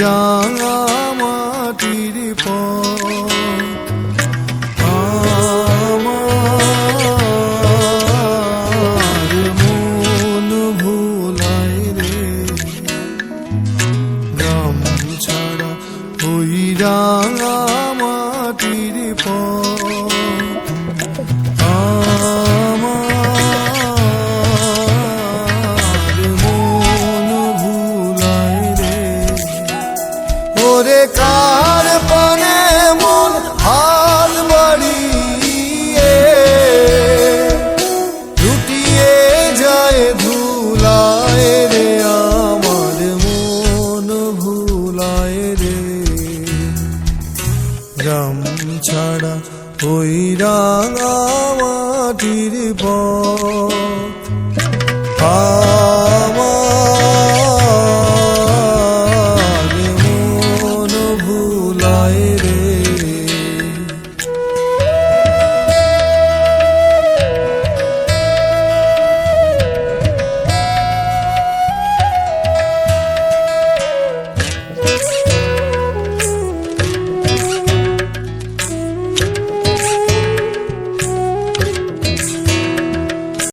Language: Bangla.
রাঙা মাটির পথ। আমার মন ভোলাই রে। গ্রাম ছাড়া হইরা কার পানে মন হাত বাড়িয়ে? লুটিয়ে যায় ধুলায় রে আমার মন ভুলায় রে। রাম ছাড়া ওই রাঙা মাটির পথ।